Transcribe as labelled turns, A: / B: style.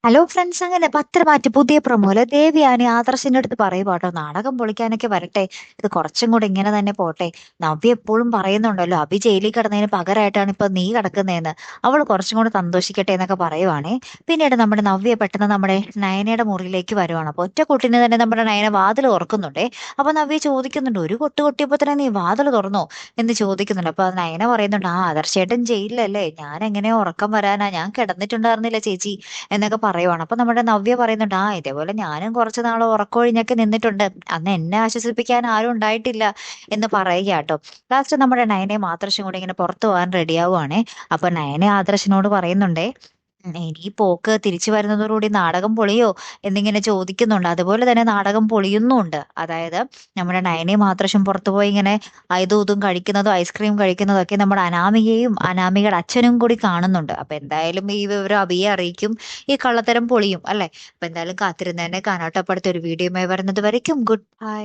A: Hello friends അങ്ങനെ പത്രമാറ്റ് പുതിയ പ്രൊമോൽ ദേവിയാനി ആദർശിന്റെ അടുത്ത് പറയും പറയുവാട്ടോ നാടകം പൊളിക്കാനൊക്കെ വരട്ടെ ഇത് കുറച്ചും കൂടെ ഇങ്ങനെ തന്നെ പോട്ടെ. നവ്യ എപ്പോഴും പറയുന്നുണ്ടല്ലോ അഭി ജയിലിൽ കിടന്നതിന് പകരമായിട്ടാണ് ഇപ്പൊ നീ കിടക്കുന്നതെന്ന്. അവൾ കുറച്ചും കൂടെ സന്തോഷിക്കട്ടെ എന്നൊക്കെ പറയുവാണേ. പിന്നീട് നമ്മുടെ നവ്യ പെട്ടെന്ന് നമ്മുടെ നയനയുടെ മുറിയിലേക്ക് വരുവാണ്. അപ്പൊ ഒറ്റ കുട്ടിനെ തന്നെ നമ്മുടെ നയന വാതിൽ തുറക്കുന്നുണ്ടേ. അപ്പൊ നവ്യ ചോദിക്കുന്നുണ്ട് ഒരു കൊട്ട് കൊട്ടിയപ്പോ തന്നെ നീ വാതിൽ തുറന്നോ? എന്ന് ചോദിക്കുന്നുണ്ട്. അപ്പൊ നയന പറയുന്നുണ്ട് ആ ആദർശേട്ടൻ ജയിലിലല്ലേ. ഞാൻ എങ്ങനെയോ ഉറക്കം വരാനാ. ഞാൻ കിടന്നിട്ടുണ്ടായിരുന്നില്ല ചേച്ചി എന്നൊക്കെ പറയുവാണ്. അപ്പൊ നമ്മുടെ നവ്യ പറയുന്നുണ്ട് ആ ഇതേപോലെ ഞാനും കുറച്ച് നാൾ ഉറക്കമൊഴിഞ്ഞൊക്കെ നിന്നിട്ടുണ്ട്. അന്ന് എന്നെ ആശ്വസിപ്പിക്കാൻ ആരും ഉണ്ടായിട്ടില്ല എന്ന് പറയുക കേട്ടോ ലാസ്റ്റ് നമ്മുടെ നയനെ ആദർശം കൂടെ ഇങ്ങനെ പുറത്തു പോകാൻ റെഡിയാവുകയാണേ അപ്പൊ നയനെ ആദർശനോട് പറയുന്നുണ്ടേ ഇനി പോക്ക് തിരിച്ചു വരുന്നതോടുകൂടി നാടകം പൊളിയോ എന്നിങ്ങനെ ചോദിക്കുന്നുണ്ട്. അതുപോലെ തന്നെ നാടകം പൊളിയുന്നുണ്ട്. അതായത് നമ്മുടെ നയനെ മാത്രം പുറത്തു പോയി ഇങ്ങനെ അതും ഇതും കഴിക്കുന്നതും ഐസ്ക്രീം കഴിക്കുന്നതും ഒക്കെ നമ്മുടെ അനാമികയും അനാമികയുടെ അച്ഛനും കൂടി കാണുന്നുണ്ട്. അപ്പൊ എന്തായാലും ഈ വിവരം അബിയെ അറിയിക്കും. ഈ കള്ളത്തരം പൊളിയും അല്ലെ? അപ്പൊ എന്തായാലും കാത്തിരുന്നതിനെ കാണാട്ടോ ഒരു വീഡിയോ വരുന്നത് വരയ്ക്കും. Good bye